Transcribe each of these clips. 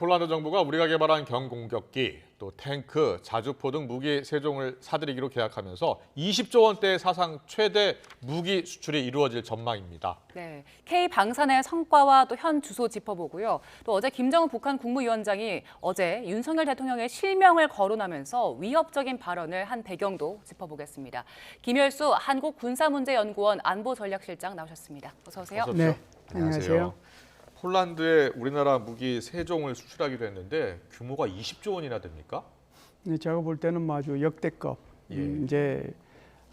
폴란드 정부가 우리가 개발한 경공격기, 또 탱크, 자주포 등 무기 세종을 사들이기로 계약하면서 20조 원대의 사상 최대 무기 수출이 이루어질 전망입니다. 네, K 방산의 성과와 또 현 주소 짚어보고요. 또 어제 김정은 북한 국무위원장이 어제 윤석열 대통령의 실명을 거론하면서 위협적인 발언을 한 배경도 짚어보겠습니다. 김열수 한국군사문제연구원 안보전략실장 나오셨습니다. 어서 오세요. 어서 네, 오십시오. 안녕하세요. 폴란드에 우리나라 무기 세종을 수출하기로 했는데 규모가 20조 원이나 됩니까? 네, 제가 볼 때는 뭐 아주 역대급 예. 음, 이제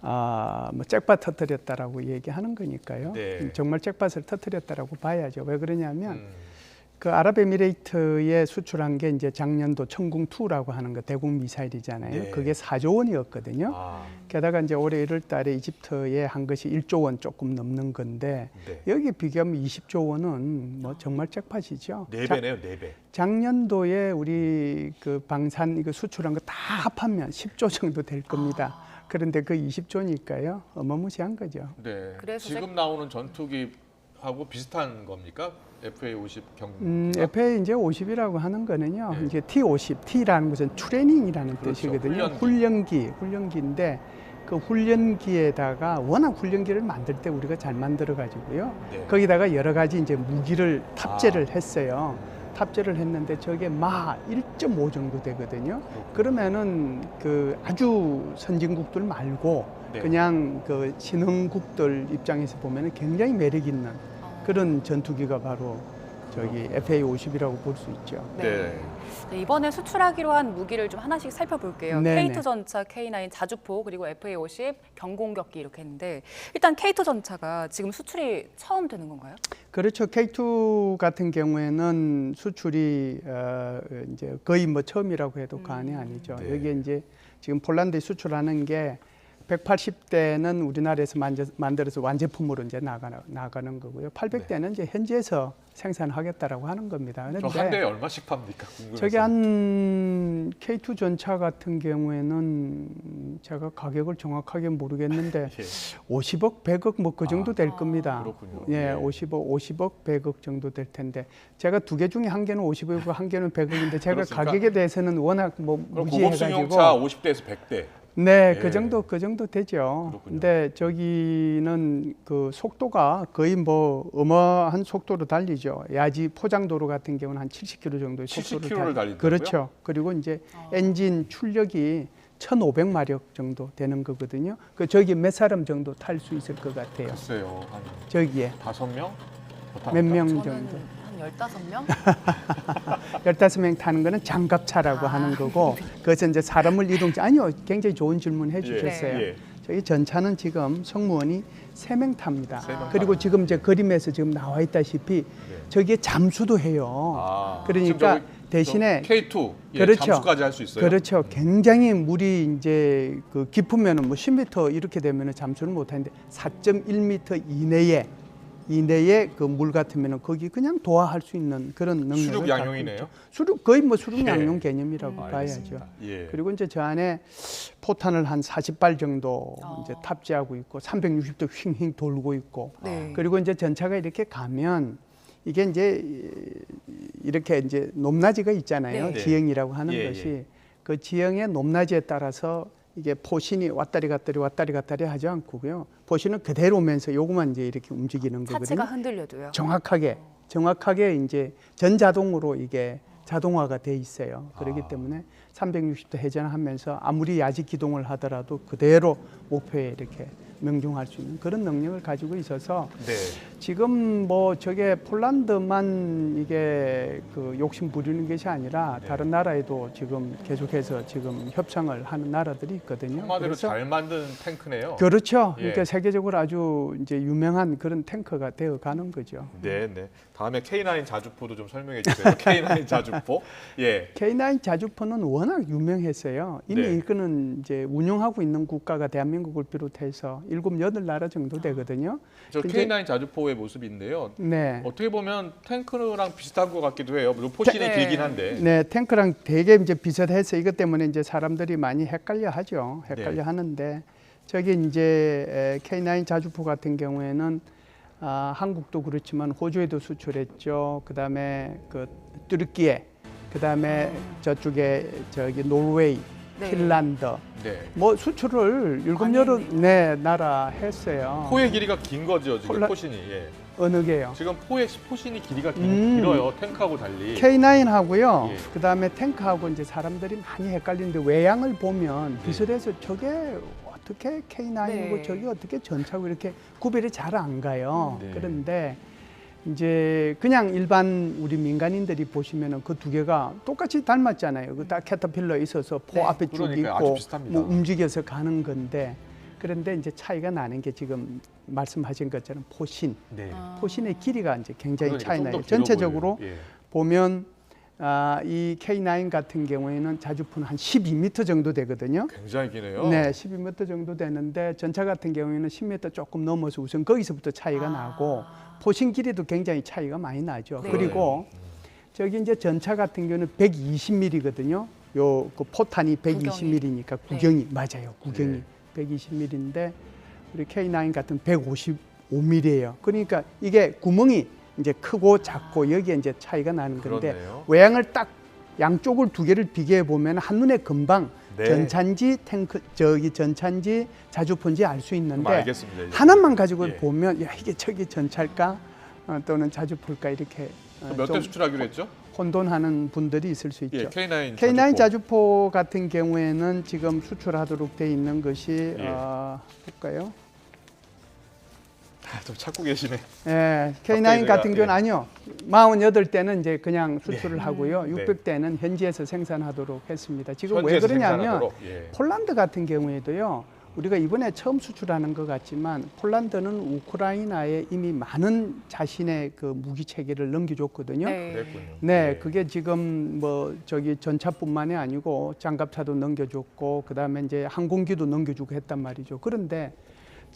아, 뭐 잭팟 터뜨렸다라고 얘기하는 거니까요. 네. 음, 정말 잭팟을 터뜨렸다라고 봐야죠. 왜 그러냐면 음, 그 아랍에미레이트에 수출한 게 이제 작년도 천궁 2라고 하는 거 대공 미사일이잖아요. 네. 그게 4조 원이었거든요. 아, 게다가 이제 올해 1월 달에 이집트에 한 것이 1조 원 조금 넘는 건데 네. 여기 비교하면 20조 원은 뭐 정말 잭팟이죠. 네 자- 배네요, 네 배. 작년도에 우리 그 방산 이거 수출한 거 다 합하면 10조 정도 될 겁니다. 그런데 그 20조니까요. 어마무시한 거죠. 네. 그래서 지금 나오는 전투기 하고 비슷한 겁니까? FA50 경공. 음, FA 이제 50이라고 하는 거는요. 네. 이제 T50, T라는 것은 트레이닝이라는 그렇죠. 뜻이거든요. 훈련기. 훈련기, 훈련기 인데 그 훈련기에다가 워낙 훈련기를 만들 때 우리가 잘 만들어 가지고요. 네. 거기다가 여러 가지 이제 무기를 탑재를 아. 했어요. 탑재를 했는데 저게 마 1.5 정도 되거든요. 그러면은 그 아주 선진국들 말고 네. 그냥 그 신흥국들 입장에서 보면은 굉장히 매력 있는 그런 전투기가 바로 저기 FA50이라고 볼 수 있죠. 네. 네, 이번에 수출하기로 한 무기를 좀 하나씩 살펴볼게요. 네네. K2 전차, K9 자주포 그리고 FA50 경공격기 이렇게 했는데 일단 K2 전차가 지금 수출이 처음 되는 건가요? 그렇죠. K2 같은 경우에는 수출이 어, 이제 거의 뭐 처음이라고 해도 과언이 아니죠. 네. 여기에 이제 지금 폴란드에 수출하는 게 180대는 우리나라에서 만들어서 완제품으로 이제 나가, 나가는 거고요. 800대는 이제 현지에서 생산하겠다라고 하는 겁니다. 저 그런데 한 대에 얼마씩 팝니까? 궁금해서. 저기 한 K2 전차 같은 경우에는 제가 가격을 정확하게 모르겠는데 예. 50억, 100억 뭐 그 정도 될 아, 겁니다. 그렇군요. 예, 예. 50억, 50억, 100억 정도 될 텐데 제가 두 개 중에 한 개는 50억이고 한 개는 100억인데 제가 그렇습니까? 가격에 대해서는 워낙 뭐 그럼 고급승용차 무지해가지고 50대에서 100대. 네, 예. 그 정도 그 정도 되죠. 그렇군요. 근데 저기는 그 속도가 거의 뭐 어마한 속도로 달리죠. 야지 포장도로 같은 경우는 한 70km 정도의 70 속도를 km 를 달- 달린다고요? 그렇죠. 그리고 이제 엔진 출력이 1,500마력 정도 되는 거거든요. 그 저기 몇 사람 정도 탈 수 있을 것 같아요. 글쎄요. 한 저기에 다섯 명? 더 몇? 명 저는 정도. 한 15명? 15명 타는 거는 장갑차라고 아. 하는 거고 그것은 이제 사람을 이동 아니요. 굉장히 좋은 질문 해 주셨어요. 예. 저희 전차는 지금 승무원이 세 명 탑니다. 세명 그리고 지금 이제 그림에서 지금 나와 있다시피 저기에 잠수도 해요. 아, 그러니까 대신에 저 K2 예, 그렇죠. 잠수까지 할 수 있어요. 그렇죠. 굉장히 물이 이제 그 깊으면은 뭐 10m 이렇게 되면은 잠수를 못 하는데 4.1m 이내에 이내에 그 물 같으면은 거기 그냥 도하할 수 있는 그런 능력을 수륙 양용이네요. 수륙 거의 뭐 수륙 예. 양용 개념이라고 음, 봐야죠. 예. 그리고 이제 저 안에 포탄을 한 40발 정도 어. 이제 탑재하고 있고 360도 휙휙 돌고 있고 네. 그리고 이제 전차가 이렇게 가면 이게 이제 이렇게 이제 높낮이가 있잖아요. 네. 지형이라고 하는 예, 것이 예. 그 지형의 높낮이에 따라서 이게 포신이 왔다리 갔다리 왔다리 갔다리 하지 않고요. 포신은 그대로 오면서 요거만 이제 이렇게 움직이는 차체가 거거든요. 흔들려도요. 정확하게 정확하게 이제 전자동으로 이게 자동화가 돼 있어요. 그렇기 아. 때문에 360도 회전하면서 아무리 야지 기동을 하더라도 그대로 목표에 이렇게 명중할 수 있는 그런 능력을 가지고 있어서 네. 지금 뭐 저게 폴란드만 이게 그 욕심 부리는 것이 아니라 네. 다른 나라에도 지금 계속해서 지금 협상을 하는 나라들이 있거든요. 한마디로 잘 만든 탱크네요. 그렇죠. 예. 그러니까 세계적으로 아주 이제 유명한 그런 탱크가 되어 가는 거죠. 네, 네. 다음에 K9 자주포도 좀 설명해 주세요. K9 자주포. 예. K9 자주포는 워낙 유명했어요. 이미 네. 이거는 이제 운영하고 있는 국가가 대한민국을 비롯해서 일곱 여덟 나라 정도 되거든요. 저 근데- K9 자주포의 모습인데요. 네. 어떻게 보면 탱크랑 비슷한 것 같기도 해요. 물론 포신이 네. 길긴 한데. 네, 탱크랑 되게 이제 비슷해서 이것 때문에 이제 사람들이 많이 헷갈려 하죠. 헷갈려 네. 하는데 저기 이제 에, K9 자주포 같은 경우에는 아, 한국도 그렇지만 호주에도 수출했죠. 그다음에 그 뚜르키에 그다음에 저쪽에 저기 노르웨이, 네. 핀란드 네. 뭐 수출을 일곱 여러. 네 나라 했어요. 포의 길이가 긴 거죠 지금 폴라- 포신이. 예. 어느 게요? 지금 포의 포신이 길이가 긴, 음. 길어요 탱크하고 달리. K9 하고요. 예. 그 다음에 탱크하고 이제 사람들이 많이 헷갈리는데 외양을 보면 네. 비슷해서 저게 어떻게 K9이고 네. 저게 어떻게 전차고 이렇게 구별이 잘 안 가요. 네. 그런데 이제 그냥 일반 우리 민간인들이 보시면은 그 두 개가 똑같이 닮았잖아요. 그딱 캐터필러 있어서 포 네. 앞에 쭉 있고. 뭐 움직여서 가는 건데 그런데 이제 차이가 나는 게 지금 말씀하신 것처럼 포신, 네. 아. 포신의 길이가 이제 굉장히 그러니까 차이 나요. 전체적으로. 예. 보면 아, 이 K9 같은 경우에는 자주포는 한 12m 정도 되거든요. 굉장히 기네요. 네, 12m 정도 되는데 전차 같은 경우에는 10m 조금 넘어서 우선 거기서부터 차이가 아. 나고 포신 길이도 굉장히 차이가 많이 나죠. 네. 그리고 저기 이제 전차 같은 경우는 120mm거든요. 요 그 포탄이 120mm니까 구경이 맞아요. 구경이 네. 120mm인데 우리 K9 같은 155mm예요. 그러니까 이게 구멍이 이제 크고 작고 여기에 이제 차이가 나는 건데 그렇네요. 외양을 딱 양쪽을 두 개를 비교해 보면 한눈에 금방 네. 전차인지 탱크 저기 전차인지 자주포인지 알 수 있는데. 하나만 가지고 예. 보면 야 이게 저기 전차일까 어, 또는 자주포일까 이렇게 어, 몇대좀 수출하기로 했죠? 혼돈하는 분들이 있을 수 있죠. 예, K9 K9 자주포. 자주포 같은 경우에는 지금 수출하도록 돼 있는 것이 예. 어, 볼까요? 아, 좀 찾고 계시네. 예, 갑자기 K9 제가, 같은 경우는 예. 아니요. 48대는 이제 그냥 수출을 네. 하고요. 네. 600대는 현지에서 생산하도록 했습니다. 지금 왜 현지에서 그러냐면 생산하도록. 예. 폴란드 같은 경우에도요. 우리가 이번에 처음 수출하는 것 같지만 폴란드는 우크라이나에 이미 많은 자신의 그 무기 체계를 넘겨줬거든요. 네. 그랬군요. 예. 그게 지금 뭐 저기 전차뿐만이 아니고 장갑차도 넘겨줬고 그다음에 이제 항공기도 넘겨주고 했단 말이죠. 그런데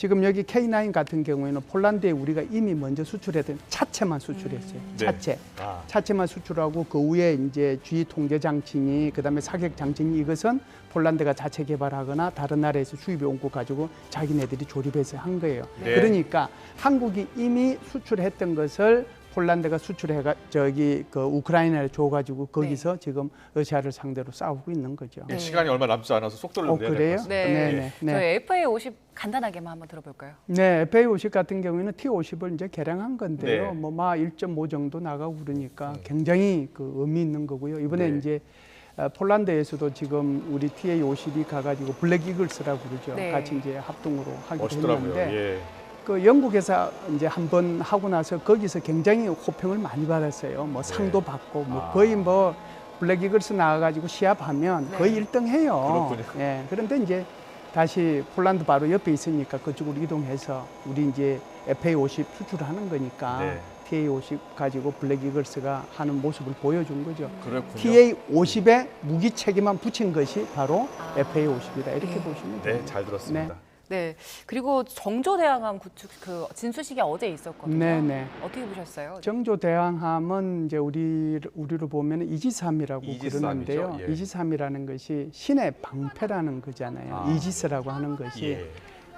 지금 여기 K9 같은 경우에는 폴란드에 우리가 이미 먼저 수출했던 차체만 수출했어요. 네. 차체. 아, 차체만 수출하고 그 위에 이제 주의 통제 장치니 그다음에 사격 장치니 이것은 폴란드가 자체 개발하거나 다른 나라에서 수입해 온 거 가지고 자기네들이 조립해서 한 거예요. 네. 그러니까 한국이 이미 수출했던 것을 폴란드가 수출해 가 저기 그 우크라이나에 줘가지고 거기서 지금 러시아를 상대로 싸우고 있는 거죠. 예, 시간이 얼마 남지 않아서 속도를 어, 좀 내야 그래요? 될것 같습니다. 네. 네, 네, 네. 저희 FA 50 간단하게만 한번 들어볼까요? 네, FA50 같은 경우에는 T50을 이제 개량한 건데요. 네. 뭐마 1.5 정도 나가고 그러니까 굉장히 그 의미 있는 거고요. 이번에 네. 이제 어, 폴란드에서도 지금 우리 TA50이 가가지고 블랙 이글스라고 그러죠. 네. 같이 이제 합동으로 하기로 멋있더라고요. 했는데 예. 그 영국에서 이제 한 번 하고 나서 거기서 굉장히 호평을 많이 받았어요. 뭐 상도 받고 뭐 네. 아. 거의 뭐 블랙 이글스 나와가지고 시합하면 네. 거의 1등 해요. 그렇군요. 예. 그런데 이제 다시 폴란드 바로 옆에 있으니까 그쪽으로 이동해서 우리 이제 FA50 수출하는 거니까 네. TA50 가지고 블랙 이글스가 하는 모습을 보여준 거죠. 그렇군요. TA50에 무기 체계만 붙인 것이 바로 아. FA50이다 이렇게 네. 보시면 네, 됩니다. 잘 들었습니다. 네. 그리고 정조대왕함 구축 그 진수식이 어제 있었거든요. 네, 네. 어떻게 보셨어요? 정조 대왕함은 이제 우리 우리로 보면 이지삼이라고 이지삼이죠. 그러는데요. 예. 이지삼이라는 것이 신의 방패라는 거잖아요. 아. 이지스라고 하는 것이. 예.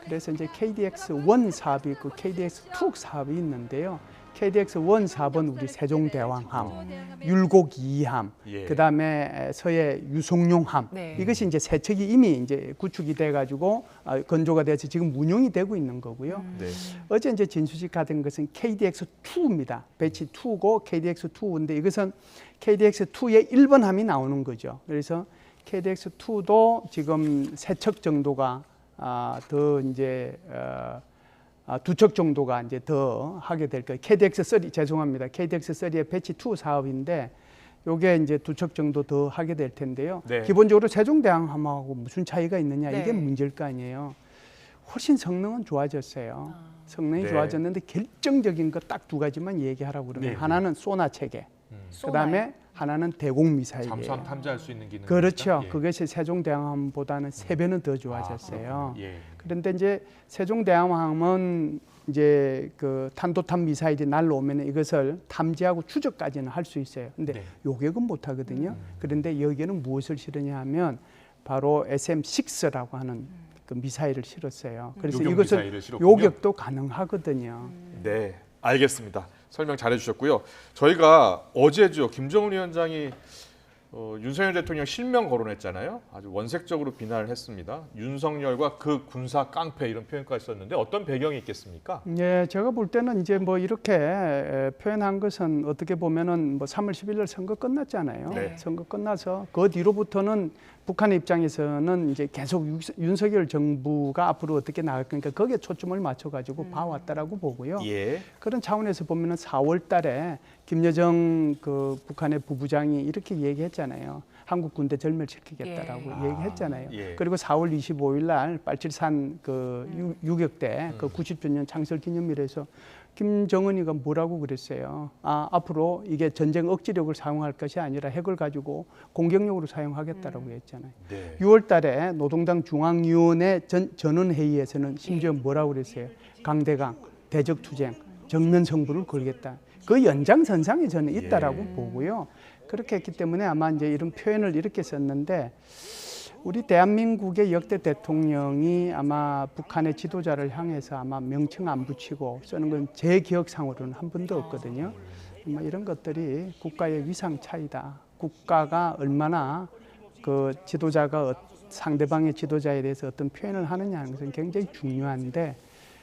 그래서 이제 KDX 1 사업이 있고 KDX 2 사업이 있는데요. KDX 1 사업은 우리 세종대왕함, 율곡 2함, 예. 그다음에 서해 유송룡함. 네. 이것이 이제 세 척이 이미 이제 구축이 돼 가지고 아, 건조가 돼서 지금 운용이 되고 있는 거고요. 네. 어제 이제 진수식 같은 것은 KDX2입니다. 배치 2고 KDX2인데 이것은 KDX2의 1번 함이 나오는 거죠. 그래서 KDX2도 지금 세척 정도가 아, 더 이제 어, 아, 두 척 정도가 이제 더 하게 될 거예요. KDX3 죄송합니다. KDX3의 배치 2 사업인데 요게 이제 두 척 정도 더 하게 될 텐데요. 네. 기본적으로 세종대왕함하고 무슨 차이가 있느냐 네. 이게 문제일 거 아니에요. 훨씬 성능은 좋아졌어요. 성능이 네. 좋아졌는데 결정적인 거 딱 두 가지만 얘기하라고 그러면 네. 하나는 소나 체계, 쏘나요? 그다음에 하나는 대공 미사일이에요. 잠수함 탐지할 수 있는 기능. 그렇죠. 예. 그것이 세종대왕함보다는 세 배는 더 좋아졌어요. 아, 예. 그런데 이제 세종대왕함은 이제 그 탄도탄 미사일이 날라오면 이것을 탐지하고 추적까지는 할 수 있어요. 근데 네. 요격은 못 하거든요. 그런데 여기에는 무엇을 실으냐 하면 바로 SM6라고 하는 그 미사일을 실었어요. 그래서 요격 이것은 미사일을. 요격도 가능하거든요. 네, 알겠습니다. 설명 잘해 주셨고요. 저희가 어제죠. 김정은 위원장이 어, 윤석열 대통령 실명 거론했잖아요. 아주 원색적으로 비난을 했습니다. 윤석열과 그 군사 깡패 이런 표현까지 썼는데 어떤 배경이 있겠습니까? 예, 제가 볼 때는 이제 뭐 이렇게 에, 표현한 것은 어떻게 보면은 뭐 3월 11일 선거 끝났잖아요. 네. 선거 끝나서 그 뒤로부터는 북한의 입장에서는 이제 계속 유- 윤석열 정부가 앞으로 어떻게 나갈 거니까 거기에 초점을 맞춰 가지고 봐왔다라고 보고요. 예. 그런 차원에서 보면은 4월 달에 김여정 그 북한의 부부장이 이렇게 얘기했잖아요. 한국 군대 절멸시키겠다라고 예. 얘기했잖아요. 아, 예. 그리고 4월 25일 날 빨칠산 그 음. 유- 유격대 그 90주년 창설 기념일에서 김정은이가 뭐라고 그랬어요. 아, 앞으로 이게 전쟁 억지력을 사용할 것이 아니라 핵을 가지고 공격력으로 사용하겠다라고 음. 했잖아요. 네. 6월 달에 노동당 중앙위원회 전, 전원회의에서는 심지어 뭐라고 그랬어요? 강대강, 대적투쟁, 정면 승부를 걸겠다. 그 연장선상에 저는 있다라고 예. 보고요. 그렇게 했기 때문에 아마 이제 이런 표현을 이렇게 썼는데 우리 대한민국의 역대 대통령이 아마 북한의 지도자를 향해서 아마 명칭 안 붙이고 쓰는 건 제 기억상으로는 한 번도 없거든요. 아마 이런 것들이 국가의 위상 차이다. 국가가 얼마나 그 지도자가 어- 상대방의 지도자에 대해서 어떤 표현을 하느냐 하는 것은 굉장히 중요한데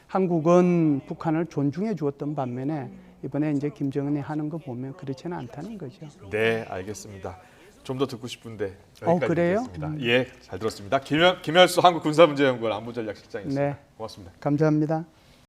한국은 북한을 존중해 주었던 반면에 이번에 이제 김정은이 하는 거 보면 그렇지는 않다는 거죠. 네, 알겠습니다. 좀 더 듣고 싶은데 어, 여기까지 그래요? 듣겠습니다. 음. 예, 잘 들었습니다. 김열수 한국군사문제연구원 안보전략실장이었습니다. 네. 고맙습니다. 감사합니다.